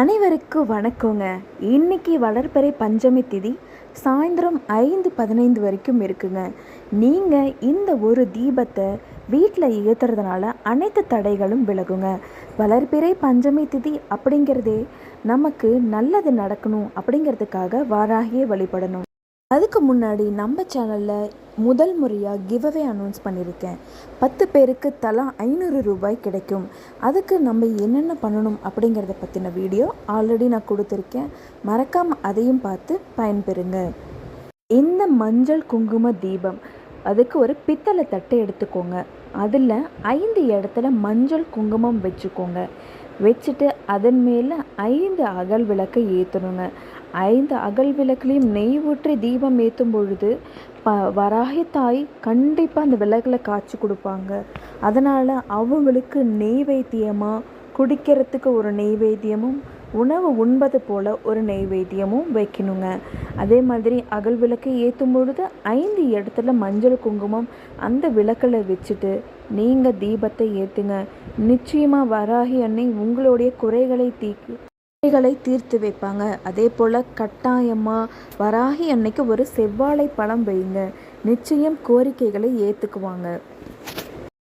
அனைவருக்கும் வணக்கங்க. இன்னைக்கு வளர்ப்பறை பஞ்சமி திதி சாயந்தரம் ஐந்து பதினைந்து வரைக்கும் இருக்குங்க. நீங்கள் இந்த ஒரு தீபத்தை வீட்டில் ஏற்றுறதுனால அனைத்து தடைகளும் விலகுங்க. வளர்ப்பிறை பஞ்சமி திதி அப்படிங்கிறதே நமக்கு நல்லது நடக்கணும் அப்படிங்கிறதுக்காக வாராகியே வழிபடணும். அதுக்கு முன்னாடி நம்ம சேனலில் முதல் முறையாக கிவ்அவே அனௌன்ஸ் பண்ணியிருக்கேன். பத்து பேருக்கு தலா ஐநூறு ரூபாய் கிடைக்கும். அதுக்கு நம்ம என்னென்ன பண்ணணும் அப்படிங்கிறத பற்றின வீடியோ ஆல்ரெடி நான் கொடுத்துருக்கேன். மறக்காமல் அதையும் பார்த்து பயன்பெறுங்க. இந்த மஞ்சள் குங்கும தீபம் அதுக்கு ஒரு பித்தளை தட்டை எடுத்துக்கோங்க. அதில் ஐந்து இடத்துல மஞ்சள் குங்குமம் வச்சுக்கோங்க. வச்சுட்டு அதன் மேலே ஐந்து அகல் விளக்கை ஏற்றணுங்க ஐந்து அகல் விளக்குலேயும் நெய் ஊற்றி தீபம் ஏற்றும் பொழுது ப வராகி தாய் கண்டிப்பாக அந்த விளக்கில் காய்ச்சி கொடுப்பாங்க. அதனால் அவங்களுக்கு நெய்வேத்தியமாக குடிக்கிறதுக்கு ஒரு நெய்வேத்தியமும் உணவு உண்பது போல் ஒரு நெய்வேத்தியமும் வைக்கணுங்க. அதே மாதிரி அகல் விளக்கை ஏற்றும் பொழுது ஐந்து இடத்துல மஞ்சள் குங்குமம் அந்த விளக்கில் வச்சுட்டு நீங்கள் தீபத்தை ஏற்றுங்க நிச்சயமாக வராகி அன்னை உங்களுடைய குறைகளை தீக்கு குறைகளை தீர்த்து வைப்பாங்க. அதே போல் கட்டாயமாக வராகி அன்னைக்கு ஒரு செவ்வாழை பழம் வைங்க நிச்சயம் கோரிக்கைகளை ஏற்றுக்குவாங்க